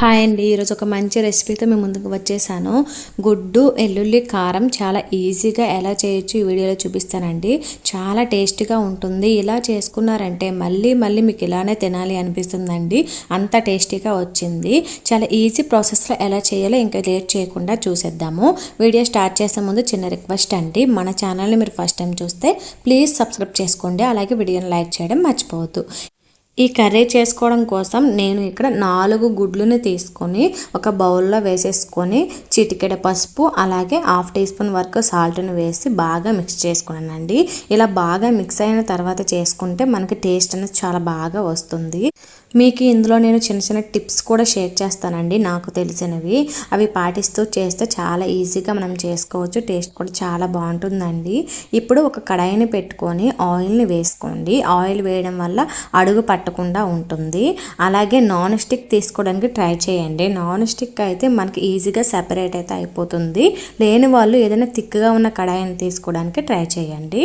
Hi అండి. ఈరోజు ఒక మంచి రెసిపీతో మేము ముందుకు వచ్చేసాను. గుడ్డు ఎల్లుల్లి కారం చాలా ఈజీగా ఎలా చేయొచ్చు ఈ వీడియోలో చూపిస్తానండి. చాలా టేస్టీగా ఉంటుంది. ఇలా చేసుకున్నారంటే మళ్ళీ మళ్ళీ మీకు ఇలానే తినాలి అనిపిస్తుందండి. అంత టేస్టీగా వచ్చింది. చాలా ఈజీ ప్రాసెస్లో ఎలా చేయాలో ఇంకా లేట్ చేయకుండా చూసేద్దాము. వీడియో స్టార్ట్ చేసే ముందు చిన్న రిక్వెస్ట్ అండి. మన ఛానల్ని మీరు ఫస్ట్ టైం చూస్తే ప్లీజ్ సబ్స్క్రైబ్ చేసుకోండి. అలాగే వీడియోని లైక్ చేయడం మర్చిపోవద్దు. ఈ కర్రీ చేసుకోవడం కోసం నేను ఇక్కడ నాలుగు గుడ్లను తీసుకొని ఒక బౌల్లో వేసేసుకొని చిటికెడ పసుపు అలాగే హాఫ్ టీ స్పూన్ వరకు సాల్ట్ని వేసి బాగా మిక్స్ చేసుకున్నానండి. ఇలా బాగా మిక్స్ అయిన తర్వాత చేసుకుంటే మనకి టేస్ట్ అనేది చాలా బాగా వస్తుంది. మీకు ఇందులో నేను చిన్న చిన్న టిప్స్ కూడా షేర్ చేస్తానండి నాకు తెలిసినవి. అవి పాటిస్తూ చేస్తే చాలా ఈజీగా మనం చేసుకోవచ్చు టేస్ట్ కూడా చాలా బాగుంటుందండి. ఇప్పుడు ఒక కడాయిని పెట్టుకొని ఆయిల్ని వేసుకోండి. ఆయిల్ వేయడం వల్ల అడుగు పట్టకుండా ఉంటుంది. అలాగే నాన్ స్టిక్ తీసుకోవడానికి ట్రై చేయండి. నాన్ స్టిక్ అయితే మనకి ఈజీగా సెపరేట్ అయితే అయిపోతుంది. లేని వాళ్ళు ఏదైనా థిక్గా ఉన్న కడాయిని తీసుకోవడానికి ట్రై చేయండి.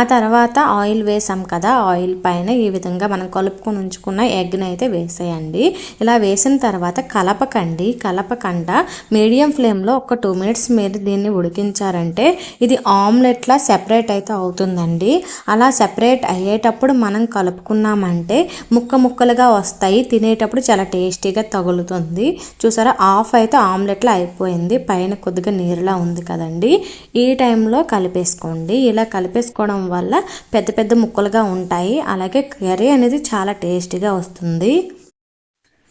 ఆ తర్వాత ఆయిల్ వేసాం కదా ఆయిల్ పైన ఈ విధంగా మనం కలుపుకొని ఉంచుకున్న ఎగ్ని అయితే వేసేయండి. ఇలా వేసిన తర్వాత కలపకండి. కలపకుండా మీడియం ఫ్లేమ్లో ఒక టూ మినిట్స్ మీరు దీన్ని ఉడికించారంటే ఇది ఆమ్లెట్లా సెపరేట్ అయితే అవుతుందండి. అలా సెపరేట్ అయ్యేటప్పుడు మనం కలుపుకున్నామంటే ముక్క ముక్కలుగా వస్తాయి. తినేటప్పుడు చాలా టేస్టీగా తగులుతుంది. చూసారా? ఆఫ్ అయితే ఆమ్లెట్లో అయిపోయింది. పైన కొద్దిగా నీరులా ఉంది కదండి. ఈ టైంలో కలిపేసుకోండి. ఇలా కలిపేసుకోవడం వల్ల పెద్ద పెద్ద ముక్కలుగా ఉంటాయి. అలాగే కర్రీ అనేది చాలా టేస్టీగా వస్తుంది.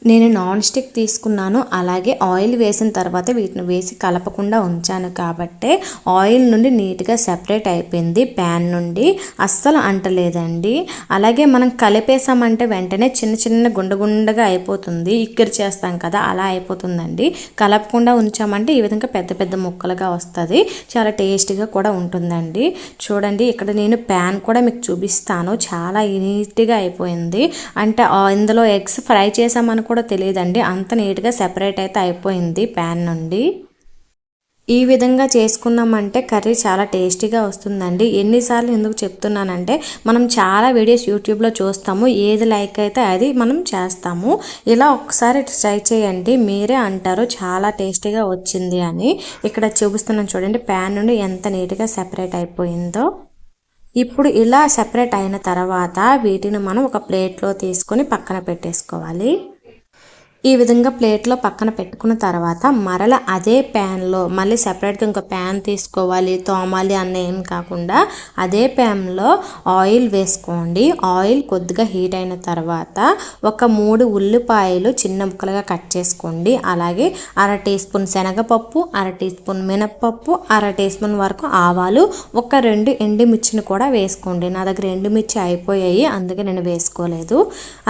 నేను నాన్ స్టిక్ తీసుకున్నాను. అలాగే ఆయిల్ వేసిన తర్వాత వీటిని వేసి కలపకుండా ఉంచాను కాబట్టే ఆయిల్ నుండి నీట్గా సెపరేట్ అయిపోయింది ప్యాన్ నుండి. అస్సలు అంటలేదండి. అలాగే మనం కలిపేసామంటే వెంటనే చిన్న చిన్న గుండగుండగా అయిపోతుంది. ఇక్కడి చేస్తాం కదా అలా అయిపోతుందండి. కలపకుండా ఉంచామంటే ఈ విధంగా పెద్ద పెద్ద ముక్కలుగా వస్తుంది. చాలా టేస్టీగా కూడా ఉంటుందండి. చూడండి ఇక్కడ నేను ప్యాన్ కూడా మీకు చూపిస్తాను. చాలా నీట్గా అయిపోయింది. అంటే ఇందులో ఎగ్స్ ఫ్రై చేసామనుకో కూడా తెలియదండి. అంత నీట్గా సెపరేట్ అయితే అయిపోయింది ప్యాన్ నుండి. ఈ విధంగా చేసుకున్నామంటే కర్రీ చాలా టేస్టీగా వస్తుందండి. ఎన్నిసార్లు ఎందుకు చెప్తున్నానంటే మనం చాలా వీడియోస్ యూట్యూబ్లో చూస్తాము. ఏది లైక్ అయితే అది మనం చేస్తాము. ఇలా ఒకసారి ట్రై చేయండి. మీరే అంటారు చాలా టేస్టీగా వచ్చింది అని. ఇక్కడ చూపిస్తున్నాను చూడండి ప్యాన్ నుండి ఎంత నీట్గా సెపరేట్ అయిపోయిందో. ఇప్పుడు ఇలా సెపరేట్ అయిన తర్వాత వీటిని మనం ఒక ప్లేట్లో తీసుకొని పక్కన పెట్టేసుకోవాలి. ఈ విధంగా ప్లేట్లో పక్కన పెట్టుకున్న తర్వాత మరల అదే ప్యాన్లో మళ్ళీ సపరేట్గా ఇంకో ప్యాన్ తీసుకోవాలి తోమాలి అన్న ఏం కాకుండా అదే ప్యాన్లో ఆయిల్ వేసుకోండి. ఆయిల్ కొద్దిగా హీట్ అయిన తర్వాత ఒక మూడు ఉల్లిపాయలు చిన్న ముక్కలుగా కట్ చేసుకోండి. అలాగే అర టీ స్పూన్ శనగపప్పు అర టీ స్పూన్ మినప్పప్పు అర టీ స్పూన్ వరకు ఆవాలు ఒక రెండు ఎండుమిర్చిని కూడా వేసుకోండి. నా దగ్గర ఎండుమిర్చి అయిపోయాయి అందుకే నేను వేసుకోలేదు.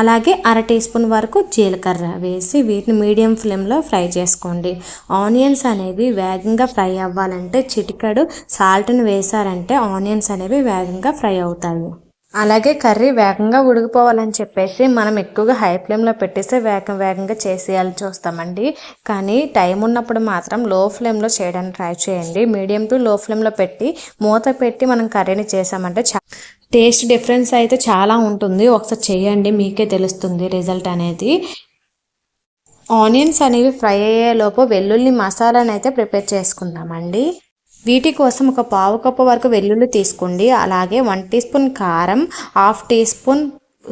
అలాగే అర టీ స్పూన్ వరకు జీలకర్ర వేసి వేసి వీటిని మీడియం ఫ్లేమ్లో ఫ్రై చేసుకోండి. ఆనియన్స్ అనేవి వేగంగా ఫ్రై అవ్వాలంటే చిటికడు సాల్ట్ని వేసారంటే ఆనియన్స్ అనేవి వేగంగా ఫ్రై అవుతాయి. అలాగే కర్రీ వేగంగా ఉడికిపోవాలని చెప్పేసి మనం ఎక్కువగా హై ఫ్లేమ్లో పెట్టేస్తే వేగం వేగంగా చేసేయాలి చూస్తామండి కానీ టైం ఉన్నప్పుడు మాత్రం లో ఫ్లేమ్లో చేయడానికి ట్రై చేయండి. మీడియం టు లో ఫ్లేమ్లో పెట్టి మూత పెట్టి మనం కర్రీని చేసామంటే టేస్ట్ డిఫరెన్స్ అయితే చాలా ఉంటుంది. ఒకసారి చేయండి మీకే తెలుస్తుంది రిజల్ట్ అనేది. ఆనియన్స్ అనేవి ఫ్రై అయ్యేలోపు వెల్లుల్లి మసాలాను అయితే ప్రిపేర్ చేసుకుందామండి. వీటి కోసం ఒక పావు కప్పు వరకు వెల్లుల్లి తీసుకోండి. అలాగే వన్ టీ స్పూన్ కారం హాఫ్ టీ స్పూన్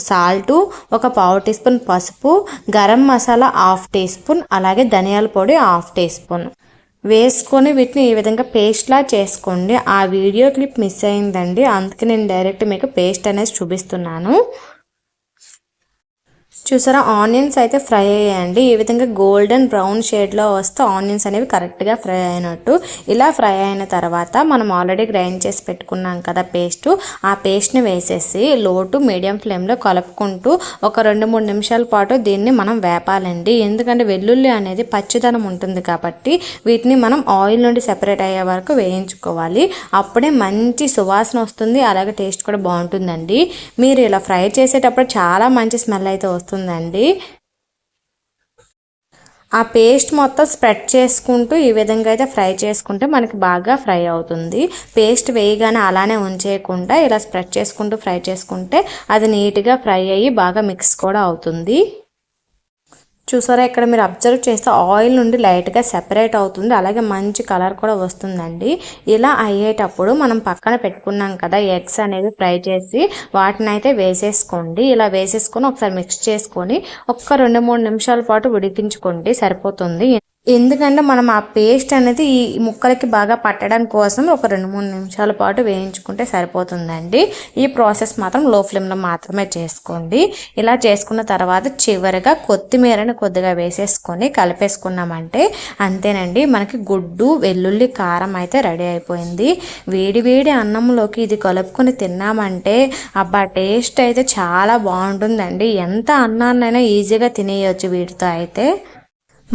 సాల్టు ఒక పావు టీ స్పూన్ పసుపు garam masala half teaspoon అలాగే ధనియాల పొడి హాఫ్ టీ స్పూన్. వేసుకొని వీటిని ఈ విధంగా పేస్ట్లా చేసుకోండి. ఆ వీడియో క్లిప్ మిస్ అయిందండి. అందుకే నేను డైరెక్ట్ మీకు పేస్ట్ అనేది చూపిస్తున్నాను. చూసారా? ఆనియన్స్ అయితే ఫ్రై అయ్యాయండి. ఈ విధంగా గోల్డెన్ బ్రౌన్ షేడ్లో వస్తే ఆనియన్స్ అనేవి కరెక్ట్గా ఫ్రై అయినట్టు. ఇలా ఫ్రై అయిన తర్వాత మనం ఆల్రెడీ గ్రైండ్ చేసి పెట్టుకున్నాం కదా పేస్ట్. ఆ పేస్ట్ని వేసేసి లో టు మీడియం ఫ్లేమ్లో కలుపుకుంటూ ఒక రెండు మూడు నిమిషాల పాటు దీన్ని మనం వేపాలండి. ఎందుకంటే వెల్లుల్లి అనేది పచ్చిదనం ఉంటుంది కాబట్టి వీటిని మనం ఆయిల్ నుండి సెపరేట్ అయ్యే వరకు వేయించుకోవాలి. అప్పుడే మంచి సువాసన వస్తుంది. అలాగే టేస్ట్ కూడా బాగుంటుందండి. మీరు ఇలా ఫ్రై చేసేటప్పుడు చాలా మంచి స్మెల్ అయితే వస్తుంది. వస్తుందండి ఆ పేస్ట్ మొత్తం స్ప్రెడ్ చేసుకుంటూ ఈ విధంగా అయితే ఫ్రై చేసుకుంటే మనకి బాగా ఫ్రై అవుతుంది. పేస్ట్ వేయగానే అలానే ఉంచేయకుండా ఇలా స్ప్రెడ్ చేసుకుంటూ ఫ్రై చేసుకుంటే అది నీట్గా ఫ్రై అయ్యి బాగా మిక్స్ కూడా అవుతుంది. చూసారా? ఇక్కడ మీరు అబ్జర్వ్ చేస్తే ఆయిల్ నుండి లైట్గా సెపరేట్ అవుతుంది. అలాగే మంచి కలర్ కూడా వస్తుందండి. ఇలా అయ్యేటప్పుడు మనం పక్కన పెట్టుకున్నాం కదా ఎగ్స్ అనేవి ఫ్రై చేసి వాటిని అయితే వేసేసుకోండి. ఇలా వేసేసుకొని ఒకసారి మిక్స్ చేసుకొని ఒక్క రెండు మూడు నిమిషాల పాటు ఉడికించుకోండి. సరిపోతుంది. ఎందుకంటే మనం ఆ పేస్ట్ అనేది ఈ ముక్కలకి బాగా పట్టడం కోసం ఒక రెండు మూడు నిమిషాల పాటు వేయించుకుంటే సరిపోతుందండి. ఈ ప్రాసెస్ మాత్రం లో ఫ్లేమ్లో మాత్రమే చేసుకోండి. ఇలా చేసుకున్న తర్వాత చివరిగా కొత్తిమీరని కొద్దిగా వేసేసుకొని కలిపేసుకున్నామంటే అంతేనండి. మనకి గుడ్డు వెల్లుల్లి కారం అయితే రెడీ అయిపోయింది. వేడి వేడి అన్నంలోకి ఇది కలుపుకొని తిన్నామంటే అబ్బా టేస్ట్ అయితే చాలా బాగుంటుందండి. ఎంత అన్నాన్నైనా ఈజీగా తినేయచ్చు వీటితో అయితే.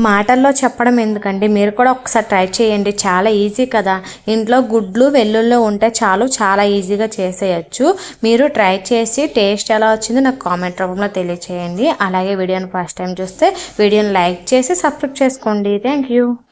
మాటల్లో చెప్పడం ఎందుకండి? మీరు కూడా ఒకసారి ట్రై చేయండి. చాలా ఈజీ కదా. ఇంట్లో గుడ్లు వెల్లుల్లో ఉంటే చాలు చాలా ఈజీగా చేసేయచ్చు. మీరు ట్రై చేసి టేస్ట్ ఎలా వచ్చిందో నాకు కామెంట్ రూపంలో తెలియచేయండి. అలాగే వీడియోని ఫస్ట్ టైం చూస్తే వీడియోని లైక్ చేసి సబ్స్క్రైబ్ చేసుకోండి. Thank you